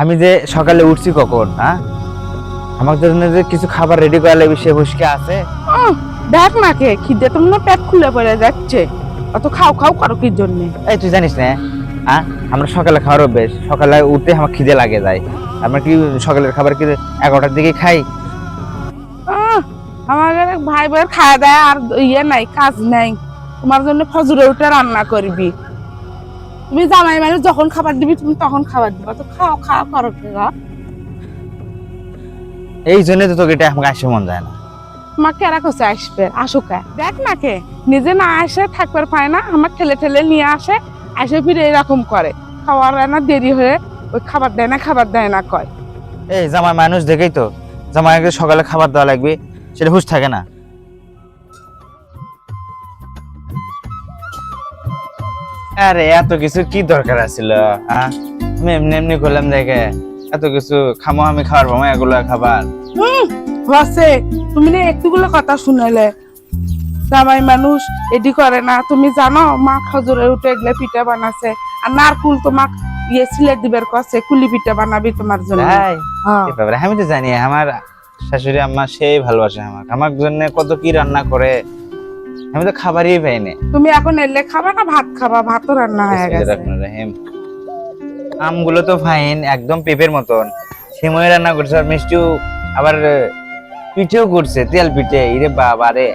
আমি যে সকালে উঠছি কখন হ্যাঁ আমার জন্য যে কিছু খাবার রেডি করা লাগবে সে হুসকে আছে। দেখ না কে খিদে তো মনে পেট খুলে পড়ে যাচ্ছে। অত খাও খাও করো কি জন্য? এই তুই জানিস না হ্যাঁ আমরা সকালে খাওয়ার অভ্যেস। সকালে উঠতে আমার খিদে লাগে যায়। আমরা কি সকালের খাবার কি এগারোটার দিকে খাই? আমাদের ভাই বোনের খাওয়া দেয় আর ইয়ে নাই কাজ নাই। তোমার জন্য ফজরে উঠে রান্না করবি। তুমি জামাই মানুষ যখন খাবার দিবি তুমি তখন খাবার দিবা। তো খাও খাও করো এই জন্য তো তোকে এটা আমাকে আসে মন যায় না। তোমার কেরা আসবে? আসুক দেখ না কে নিজে না আসে থাকবার পায় না আমার ঠেলে ঠেলে নিয়ে আসে আসে ফিরে এরকম করে। খাওয়ার না দেরি হয়ে ওই খাবার দেয় না খাবার দেয় না কয়। এই জামাই মানুষ দেখেই তো জামাইকে সকালে খাবার দেওয়া লাগবে সেটা হুশ থাকে না। আরে এত কিছু কি দরকার আছিল আমি এমনি এমনি করলাম দেখে এত কিছু খামো আমি খাবার পাবো এগুলো খাবার। হুম তুমি না একটুগুলো কথা শুনেলে জামাই মানুষ এডি করে না। তুমি জানো মা খজুরে উঠে এগুলো পিঠা বানাছে আর নারকুল তোমাক ইয়ে সিলেট দিবের কছে কুলি পিঠা বানাবি তোমার জন্য। হ্যাঁ। আমি তো জানি আমার শাশুড়ি আম্মা সেই ভালোবাসে আমাকে। আমার জন্য কত কি রান্না করে আমি তো খাবারই পাই না তুমি এখন এলে খাবা না ভাত খাবা? ভাতও রান্না হয়ে গেছে। রহিম। আমগুলো তো ফাইন একদম পেঁপের মতন। সিময় রান্না করছে আর মিষ্টিও আবার পিঠেও করছে তেল পিঠে। ইরে বাবা রে